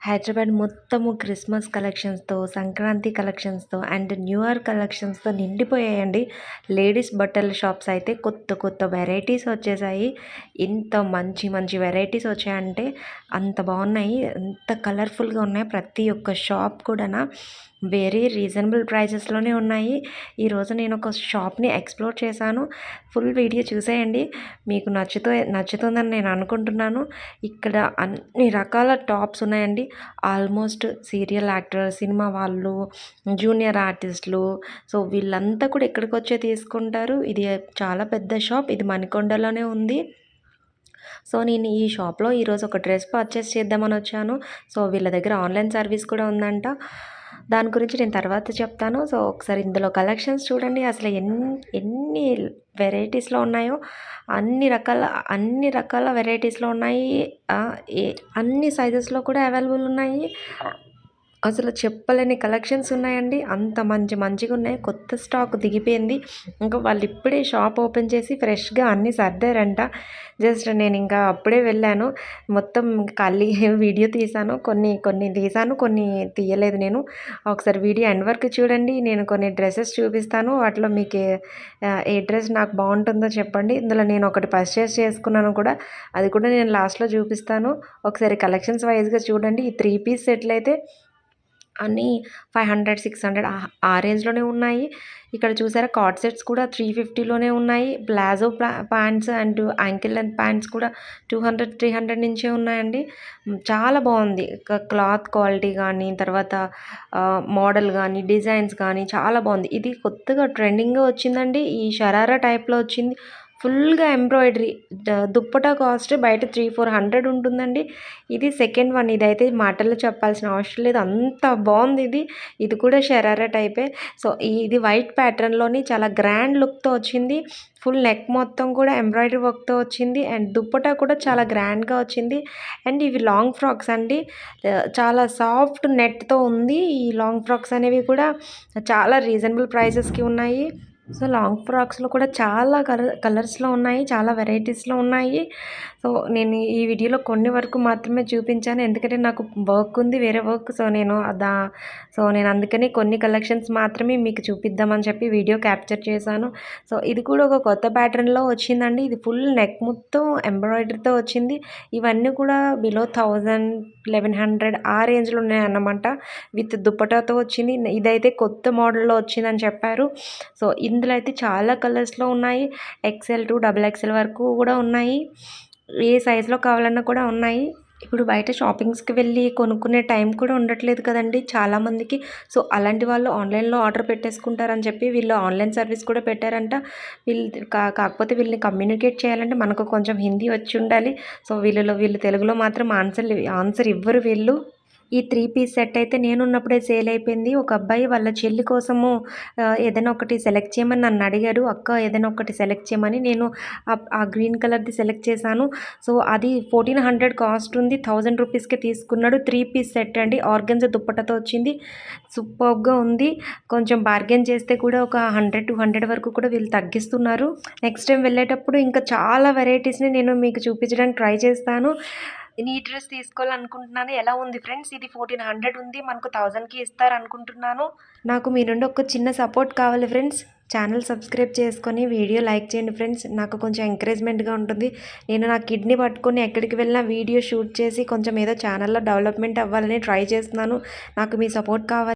హైదరాబాద్ మొత్తము క్రిస్మస్ కలెక్షన్స్‌తో, సంక్రాంతి కలెక్షన్స్‌తో అండ్ న్యూ ఇయర్ కలెక్షన్స్‌తో నిండిపోయాయండి. లేడీస్ బట్టల షాప్స్ అయితే కొత్త కొత్త వెరైటీస్ వచ్చేసాయి. ఇంత మంచి మంచి వెరైటీస్ వచ్చాయంటే అంత బాగున్నాయి. అంత కలర్‌ఫుల్‌గా ఉన్నాయి. ప్రతి ఒక్క షాప్ కూడా వెరీ రీజనబుల్ ప్రైజెస్లోనే ఉన్నాయి. ఈరోజు నేను ఒక షాప్‌ని ఎక్స్‌ప్లోర్ చేశాను. ఫుల్ వీడియో చూసేయండి. మీకు నచ్చుతో నచ్చుతుందని నేను అనుకుంటున్నాను. ఇక్కడ అన్ని రకాల టాప్స్ ఉన్నాయండి. ఆల్మోస్ట్ సీరియల్ యాక్టర్, సినిమా వాళ్ళు, జూనియర్ ఆర్టిస్టులు సో వీళ్ళంతా కూడా ఇక్కడికి వచ్చే తీసుకుంటారు. ఇది చాలా పెద్ద షాప్. ఇది మణికొండలోనే ఉంది. సో నేను ఈ షాప్‌లో ఈరోజు ఒక డ్రెస్ పర్చేస్ చేద్దామని వచ్చాను. సో వీళ్ళ దగ్గర ఆన్‌లైన్ సర్వీస్ కూడా ఉందంట. దాని గురించి నేను తర్వాత చెప్తాను. సో ఒకసారి ఇందులో కలెక్షన్స్ చూడండి. అసలు ఎన్ని ఎన్ని వెరైటీస్‌లో ఉన్నాయో అన్ని రకాల అన్ని రకాల వెరైటీస్‌లో ఉన్నాయి. అన్ని సైజెస్‌లో కూడా అవైలబుల్ ఉన్నాయి. అసలు చెప్పలేని కలెక్షన్స్ ఉన్నాయండి. అంత మంచి మంచిగా ఉన్నాయి కొత్త స్టాక్ దిగిపోయింది. ఇంకా వాళ్ళు ఇప్పుడే షాప్ ఓపెన్ చేసి ఫ్రెష్‌గా అన్నీ సర్దారంట. జస్ట్ నేను ఇంకా అప్పుడే వెళ్ళాను. మొత్తం ఖాళీ వీడియో తీశాను. కొన్ని కొన్ని తీశాను. కొన్ని తీయలేదు నేను. ఒకసారి వీడియో ఎండ్ వరకు చూడండి. నేను కొన్ని డ్రెస్సెస్ చూపిస్తాను. వాటిలో మీకు ఏ డ్రెస్ నాకు బాగుంటుందో చెప్పండి. ఇందులో నేను ఒకటి పర్చేస్ చేసుకున్నాను కూడా. అది కూడా నేను లాస్ట్‌లో చూపిస్తాను. ఒకసారి కలెక్షన్స్ వైజ్గా చూడండి. ఈ త్రీ పీస్ సెట్‌లయితే అన్నీ 500, 600 ఆహ్, ఆ రేంజ్‌లోనే ఉన్నాయి. ఇక్కడ చూసారా కార్డ్ సెట్స్ కూడా 350లోనే ఉన్నాయి. ప్లాజో ప్లా pants and ankle length pants కూడా 200, 300 నుంచే ఉన్నాయండి. చాలా బాగుంది. క్లాత్ క్వాలిటీ కానీ తర్వాత మోడల్ కానీ డిజైన్స్ కానీ చాలా బాగుంది. ఇది కొత్తగా ట్రెండింగ్‌గా వచ్చిందండి. ఈ షరారా టైప్‌లో వచ్చింది. ఫుల్‌గా ఎంబ్రాయిడరీ దుప్పటా కాస్ట్ బయట 3, 400 ఉంటుందండి. ఇది సెకండ్ వన్. ఇదైతే మాటల్లో చెప్పాల్సిన అవసరం లేదు. అంత బాగుంది ఇది. ఇది కూడా షరారా టైపే. సో ఇది వైట్ ప్యాటర్న్‌లోని చాలా గ్రాండ్ లుక్‌తో వచ్చింది. ఫుల్ నెక్ మొత్తం కూడా ఎంబ్రాయిడరీ వర్క్‌తో వచ్చింది. అండ్ దుప్పటా కూడా చాలా గ్రాండ్‌గా వచ్చింది. అండ్ ఇవి లాంగ్ ఫ్రాక్స్ అండి. చాలా సాఫ్ట్ నెట్‌తో ఉంది. ఈ లాంగ్ ఫ్రాక్స్ అనేవి కూడా చాలా రీజనబుల్ ప్రైజెస్కి ఉన్నాయి. సో లాంగ్ ఫ్రాక్స్‌లో కూడా చాలా కలర్ కలర్స్‌లో ఉన్నాయి. చాలా వెరైటీస్‌లో ఉన్నాయి. సో నేను ఈ వీడియోలో కొన్ని వరకు మాత్రమే చూపించాను. ఎందుకంటే నాకు వర్క్ ఉంది. వేరే వర్క్. సో నేను దా సో నేను అందుకని కొన్ని కలెక్షన్స్ మాత్రమే మీకు చూపిద్దామని చెప్పి వీడియో క్యాప్చర్ చేశాను. సో ఇది కూడా ఒక కొత్త ప్యాటర్న్‌లో వచ్చిందండి. ఇది ఫుల్ నెక్ మొత్తం ఎంబ్రాయిడరీతో వచ్చింది. ఇవన్నీ కూడా బిలో 1000, 1100 ఆ రేంజ్‌లో ఉన్నాయన్నమాట. విత్ దుప్పటాతో వచ్చింది. ఇదైతే కొత్త మోడల్‌లో వచ్చిందని చెప్పారు. సో ఇందులో అయితే చాలా కలర్స్‌లో ఉన్నాయి. ఎక్స్ఎల్ టు డబుల్ ఎక్స్ఎల్ వరకు కూడా ఉన్నాయి. ఏ సైజులో కావాలన్నా కూడా ఉన్నాయి. ఇప్పుడు బయట షాపింగ్స్‌కి వెళ్ళి కొనుక్కునే టైం కూడా ఉండట్లేదు కదండి చాలామందికి. సో అలాంటి వాళ్ళు ఆన్‌లైన్‌లో ఆర్డర్ పెట్టేసుకుంటారని చెప్పి వీళ్ళు ఆన్‌లైన్ సర్వీస్ కూడా పెట్టారంట. వీళ్ళు కా కాకపోతే వీళ్ళని కమ్యూనికేట్ చేయాలంటే మనకు కొంచెం హిందీ వచ్చి ఉండాలి. సో వీళ్ళలో వీళ్ళు తెలుగులో మాత్రం ఆన్సర్ ఆన్సర్ ఇవ్వరు వీళ్ళు. ఈ త్రీ పీస్ సెట్ అయితే నేనున్నప్పుడే సేల్ అయిపోయింది. ఒక అబ్బాయి వాళ్ళ చెల్లి కోసము ఏదైనా ఒకటి సెలెక్ట్ చేయమని నన్ను అడిగాడు. అక్క ఏదైనా ఒకటి సెలెక్ట్ చేయమని నేను ఆ గ్రీన్ కలర్‌ది సెలెక్ట్ చేశాను. సో అది 1400 కాస్ట్ ఉంది. థౌజండ్ రూపీస్కి తీసుకున్నాడు. త్రీ పీస్ సెట్ అండి. ఆర్గన్స్ దుప్పటతో వచ్చింది. సూపర్గా ఉంది. కొంచెం బార్గెన్ చేస్తే కూడా ఒక 100, 200 వరకు కూడా వీళ్ళు తగ్గిస్తున్నారు. నెక్స్ట్ టైం వెళ్ళేటప్పుడు ఇంకా చాలా వెరైటీస్‌ని నేను మీకు చూపించడానికి ట్రై చేస్తాను. నేను ఈ డ్రెస్ తీసుకోవాలనుకుంటున్నాను. ఎలా ఉంది ఫ్రెండ్స్? ఇది 1400 ఉంది. మనకు 1000కి ఇస్తారనుకుంటున్నాను. నాకు మీ నుండి ఒక చిన్న సపోర్ట్ కావాలి ఫ్రెండ్స్. ఛానల్ సబ్స్క్రైబ్ చేసుకొని వీడియో లైక్ చేయండి ఫ్రెండ్స్. నాకు కొంచెం ఎంకరేజ్‌మెంట్‌గా ఉంటుంది. నేను నా కిడ్నీ పట్టుకొని ఎక్కడికి వెళ్ళినా వీడియో షూట్ చేసి కొంచెం ఏదో ఛానల్‌లో డెవలప్‌మెంట్ అవ్వాలని ట్రై చేస్తున్నాను. నాకు మీ సపోర్ట్ కావాలి.